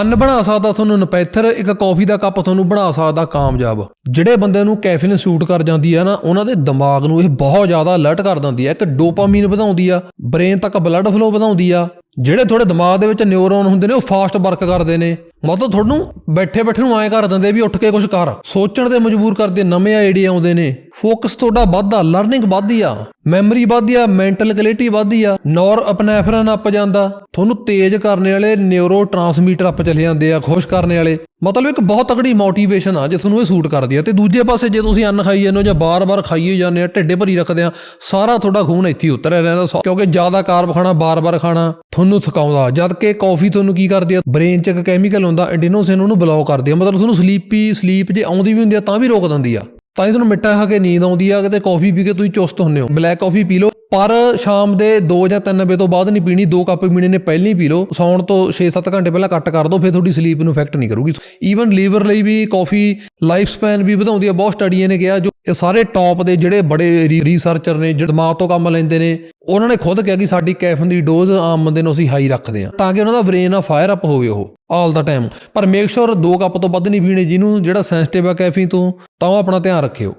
ਅੰਨ ਬਣਾ ਸਕਦਾ ਤੁਹਾਨੂੰ, ਨਪੈਥਰ ਇੱਕ ਕੌਫੀ ਦਾ ਕੱਪ ਤੁਹਾਨੂੰ ਬਣਾ ਸਕਦਾ ਕਾਮਯਾਬ। ਜਿਹੜੇ ਬੰਦੇ ਨੂੰ ਕੈਫੀਨ ਸੂਟ ਕਰ ਜਾਂਦੀ ਆ ਨਾ, ਉਹਨਾਂ ਦੇ ਦਿਮਾਗ ਨੂੰ ਇਹ ਬਹੁਤ ਜ਼ਿਆਦਾ ਅਲਰਟ ਕਰ ਦਿੰਦੀ ਆ। ਇੱਕ ਡੋਪਾਮੀਨ ਵਧਾਉਂਦੀ ਆ, ਬ੍ਰੇਨ ਤੱਕ ਬਲੱਡ ਫਲੋ ਵਧਾਉਂਦੀ ਆ। ਜਿਹੜੇ ਤੁਹਾਡੇ ਦਿਮਾਗ ਦੇ ਵਿੱਚ ਨਿਊਰੋਨ ਹੁੰਦੇ ਨੇ, ਉਹ ਫਾਸਟ ਵਰਕ ਕਰਦੇ ਨੇ। ਮਤਲਬ ਤੁਹਾਨੂੰ ਬੈਠੇ ਬੈਠੇ ਨੂੰ ਐਂ ਕਰ ਦਿੰਦੇ ਵੀ ਉੱਠ ਕੇ ਕੁਝ ਕਰ। ਸੋਚਣ ਤੇ ਮਜਬੂਰ ਕਰਦੇ, ਨਵੇਂ ਆਈਡੀਆ ਆਉਂਦੇ ਨੇ। ਫੋਕਸ ਤੁਹਾਡਾ ਵੱਧਦਾ ਲਰਨਿੰਗ ਵੱਧਦੀ ਆ। ਮੈਮਰੀ ਵੱਧਦੀ ਆ ਮੈਂਟਲ ਕਲੈਰਿਟੀ ਵੱਧਦੀ ਆ। ਨੌਰ ਅਪਨੈਫਰਨ ਅੱਪ ਜਾਂਦਾ। ਤੁਹਾਨੂੰ ਤੇਜ਼ ਕਰਨ ਵਾਲੇ ਨਿਊਰੋ ਟਰਾਂਸਮੀਟਰ ਅੱਪ ਚਲੇ ਜਾਂਦੇ ਆ, ਖੁਸ਼ ਕਰਨ ਵਾਲੇ। ਮਤਲਬ ਇੱਕ ਬਹੁਤ ਤਕੜੀ ਮੋਟੀਵੇਸ਼ਨ ਆ, ਜੇ ਤੁਹਾਨੂੰ ਇਹ ਸੂਟ ਕਰਦੀ ਆ। ਤੇ ਦੂਜੇ ਪਾਸੇ ਜੇ ਤੁਸੀਂ ਅੰਨ ਖਾਈ ਜਾਂਦੇ ਹੋ ਜਾਂ ਬਾਰ-ਬਾਰ ਖਾਈ ਜਾਂਦੇ ਆ, ਢਿੱਡੇ ਭਰੀ ਰੱਖਦੇ ਆ, ਸਾਰਾ ਤੁਹਾਡਾ ਖੂਨ ਇੱਥੇ ਹੀ ਉਤਰਿਆ ਰਹਿੰਦਾ। ਸੌ- ਕਿਉਂਕਿ ਜ਼ਿਆਦਾ ਕਾਰਬ ਖਾਣਾ, ਬਾਰ-ਬਾਰ ਖਾਣਾ ਤੁਹਾਨੂੰ ਥਕਾਉਂਦਾ ਜਦ ਕਿ ਕਾਫੀ ਤੁਹਾਨੂੰ ਕੀ ਕਰਦੀ ਆ? ਬ੍ਰੇਨ 'ਚ ਇੱਕ ਕੈਮੀਕਲ ਹੁੰਦਾ ਐਡੀਨੋਸਿਨ ਉਹਨੂੰ ਬਲੌਕ ਕਰਦੀ ਆ। ਮਤਲਬ ਤੁਹਾਨੂੰ ਸਲੀਪੀ ਸਲੀਪ ਜੇ ਆਉਂਦੀ ਵੀ ਹੁੰਦੀ ਆ, ਤਾਂ ਵੀ ਰੋਕ ਦਿੰਦੀ ਆ। ਤਾਂ ਹੀ ਤੁਹਾਨੂੰ ਮਿੱਠਾ ਖਾ ਕੇ ਨੀਂਦ ਆਉਂਦੀ ਆ, ਕਿਤੇ ਕਾਫੀ ਪੀ ਕੇ ਤੁਸੀਂ ਚੁਸਤ ਹੁੰਦੇ ਹੋ। ਬਲੈਕ ਕਾਫੀ ਪੀ ਲਓ। ਪਰ ਸ਼ਾਮ ਦੇ 2 ਜਾਂ 3 ਵਜੇ ਤੋਂ ਬਾਅਦ ਨਹੀਂ ਪੀਣੀ, ਦੋ ਕੱਪ ਪੀਣੇ ਨੇ, ਪਹਿਲਾਂ ਹੀ ਪੀ ਲਓ। ਸੌਣ ਤੋਂ 6-7 ਘੰਟੇ ਪਹਿਲਾਂ ਕੱਟ ਕਰ ਦਿਓ, ਫਿਰ ਤੁਹਾਡੀ ਸਲੀਪ ਨੂੰ ਇਫੈਕਟ ਨਹੀਂ ਕਰੂਗੀ। ਈਵਨ ਲੀਵਰ ਲਈ ਵੀ ਕਾਫੀ ਲਾਈਫ ਸਪੈਨ ਵੀ ਵਧਾਉਂਦੀ ਆ, ਬਹੁਤ ਸਟੱਡੀਆਂ ਨੇ ਕਿਹਾ, ਜੋ ਇਹ ਸਾਰੇ ਟੌਪ ਦੇ ਜਿਹੜੇ ਬੜੇ ਰਿਸਰਚਰ ਨੇ, ਜਿਹੜੇ ਦਿਮਾਗ ਤੋਂ ਕੰਮ ਲੈਂਦੇ ਨੇ ਉਹਨਾਂ ਨੇ ਖੁਦ ਕਿਹਾ ਕਿ ਸਾਡੀ ਕੈਫਨ ਦੀ ਡੋਜ਼ ਆਮ ਬੰਦੇ ਨੂੰ ਅਸੀਂ ਹਾਈ ਰੱਖਦੇ ਹਾਂ ਤਾਂ ਕਿ ਉਹਨਾਂ ਦਾ ਬ੍ਰੇਨ ਆ ਫਾਇਰ ਅਪ ਹੋਵੇ ਉਹ ਆਲ ਦਾ ਟਾਈਮ ਪਰ ਮੇਕ ਸ਼ੋਰ ਦੋ ਕੱਪ ਤੋਂ ਵੱਧ ਨਹੀਂ ਪੀਣੇ ਜਿਹਨੂੰ ਜਿਹੜਾ ਸੈਂਸਿਟਿਵ ਆ ਕੈਫੀਨ ਤੋਂ, ਤਾਂ ਉਹ ਆਪਣਾ ਧਿਆਨ ਰੱਖਿਓ।